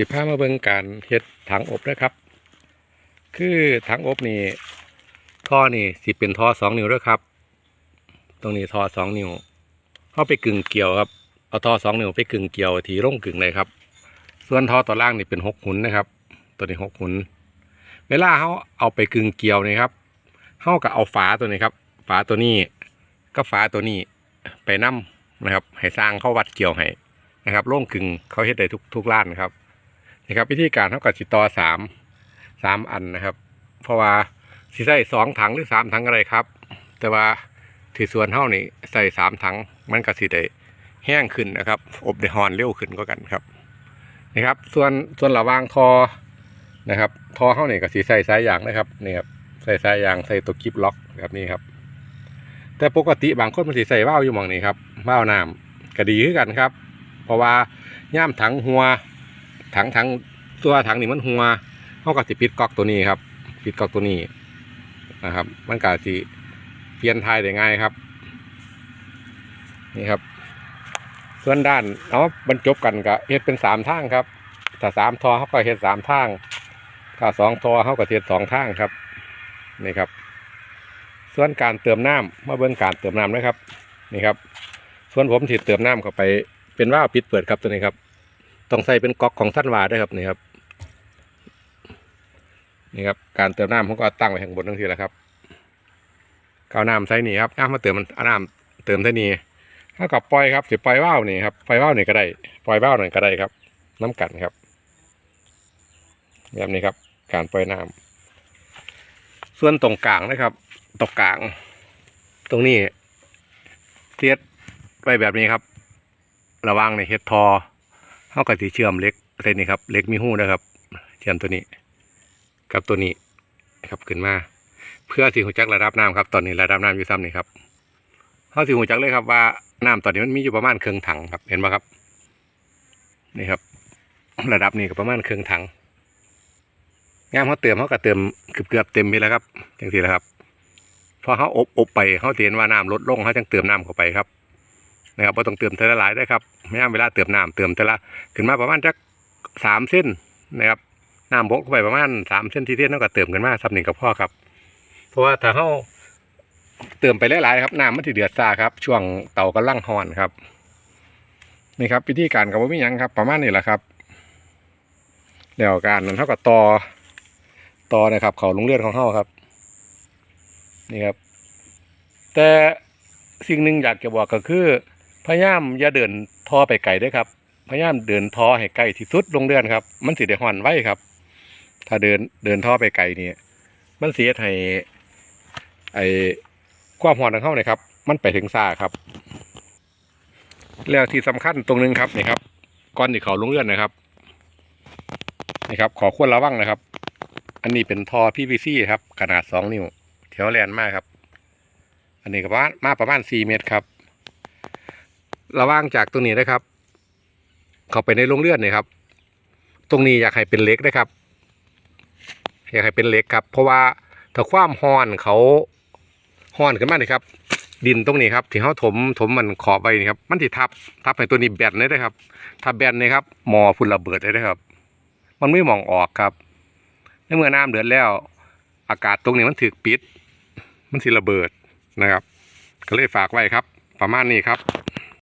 สิพามาเบิ่งการเฮ็ดถังอบนะครับ คือถังอบนี่ท่อนี่สิเป็นท่อสองนิ้วด้วยครับ ตรงนี้ท่อสองนิ้วเข้าไปกึ่งเกี่ยวครับเอาท่อสองนิ้วไปกึ่งเกี่ยวทีร่งกึ่งเลยครับ ส่วนท่อต่อล่างนี่เป็นหกหุนนะครับ ตัวนี้หกหุน เวลาเขาเอาไปกึ่งเกี่ยวนี่ครับเขาก็เอาฝาตัวนี้ครับ ฝาตัวนี้ก็ฝาตัวนี้ไปนํนะครับ ให้สร้างเข้าวัดเกี่ยวให้นะครับโล่งกึ่งเขาเฮ็ดได้ทุกทุกร้านครับ นะครับวิธีการเขากับสิต่อสามสามอันนะครับ เพราะว่าสิใส่สองถังหรือสามถังอะไรครับ แต่ว่าที่ส่วนเท่านี่ใส่สามถังมันก็สิได้แห้งขึ้นนะครับ อบได้ฮอนเร็วขึ้นก็กันครับนะครับ ส่วนส่วนระวางทอนะครับทอเท่านี่ก็สิใส่สายยางนะครับนี่ครับใส่สายยางใส่ตัวกิบล็อกแบบนี้ครับ แต่ปกติบางคนมันสิใส่ว่าวอยู่หมองนี้ครับว่าวน้ำก็ดีคือกันครับ เพราะว่าย่ามถังหัว ถังถังตัวถังนี่มันหัวเขาก็สิปิดก๊อกตัวนี้ครับปิดก๊อกตัวนี้นะครับ มันก็สิเปลี่ยนทายได้ง่ายครับ นี่ครับ ส่วนด้านเอาบรรจบกันก็เฮ็ดเป็นสามทางครับ ถ้าสามทอเขาก็เฮ็ดสามทางถ้าสองทอเขาก็เฮ็ดสองทางครับนี่ครับ ส่วนการเติมน้ำมาเบิ่งการเติมน้ำนะครับ นี่ครับ ส่วนผมที่เติมน้ำเข้าไปเป็นว่าปิดเปิดครับตัวนี้ครับ ต้องใส่เป็นก๊อกของสั้นวาด้วยครับนี่ครับ นี่ครับ การเติมน้ำผมก็ตั้งไว้ข้างบนทั้งทีแหละครับกเอาน้ำใส่นี่ครับน้ำมาเติมมันน้ำเติมใส่นี่ถ้ากับปล่อยครับสิปล่อยว่าวนี่ครับปล่อยว่าวนี่ก็ได้ปล่อยว่าวหน่อยก็ได้ครับ น้ำกันครับ แบบนี้ครับ การปล่อยน้ำส่วนตรงกลางนะครับตรงกลาง ตรงนี้เทียดไว้แบบนี้ครับ ระว่างในเฮ็ดทอ เขาก็สิเชื่อมเล็กใส่นี่ครับเล็กมีหูนะครับ เชื่อมตัวนี้ กับตัวนี้ครับขึ้นมา เพื่อสิหูจักระดับน้ำครับ ตอนนี้ระดับน้ำอยู่ซ้ำนี่ครับเขาสิหูจักเลยครับว่าน้ำตอนนี้มันมีอยู่ประมาณเครึ่องถังครับ เห็นไหมครับ นี่ครับ ระดับนี้ก็ประมาณเครึ่องถังงามเขาเติมเขาก็เติมเกือบเกือบๆเต็มไปแล้วครับจังสีแล้วครับพอเขาอบอบไปเขาเห็นว่าน้ำลดลงเขาจังเติมน้ำเข้าไปครับ นะครับบ่ต้องเติมเทละหลายได้ครับไม่ยามเวลาเติมน้ำเติมเทอละขึ้นมาประมาณจักสามเส้นนะครับน้ำบกเข้าไปประมาณสามเส้นที่เส้นเท่ากับเติมขึ้นมาสับหนึ่งกับพ่อครับ เพราะว่าถ้าเขาเติมไปหลายๆครับน้ำมันที่เดือดซาครับ ช่วงเตากำลังฮอนครับนี่ครับวิธีการกับว่ามียังครับ ประมาณนี้แหละครับแล้วการนั้นเท่ากับตอตอนะครับ เขาลงเลือดของเขาครับ นี่ครับ แต่สิ่งหนึ่งอยากจะบอกก็คือ พยายามอย่าเดินท่อไปไกลด้วยครับพยายามเดินท่อให้ใกล้ที่สุดลงเดือนครับ มันสิได้ห่อนไว้ครับ ถ้าเดินเดินท่อไปไกลนี่มันเสียให้ไอความห่อนของเขาเนี่ยครับ มันไปถึงซ่าครับ แล้วที่สำคัญตรงนึงครับนี่ครับก้อนที่เขาลงเลื่อนนะครับนี่ครับ ขอควรระวังนะครับ อันนี้เป็นท่อ PVC ครับ ขนาดสองนิ้วแถวแลนมากครับ อันนี้ก็ประมาณมาประมาณสี่เมตรครับ ระว่างจากตรงนี้นะครับ เข้าไปในโรงเรือนนี่ครับ ตรงนี้อยากให้เป็นเล็กนะครับ อยากให้เป็นเล็กครับ เพราะว่าถ้าความห้อนเขาห้อนขึ้นมานี่ครับ ดินตรงนี้ครับที่เขาถมถมมันขอบไว้นี่ครับมันที่ทับทับให้ตัวนี้แบนเลยนะครับถ้าแบนนี่ครับหมอพุ่นระเบิดเลยนะครับ มันไม่มองออกครับในเมื่อน้ำเดือดแล้ว อากาศตรงนี้มันถึกปิด มันสิระเบิดนะครับ ก็เลยฝากไว้ครับ ประมาณนี้ครับ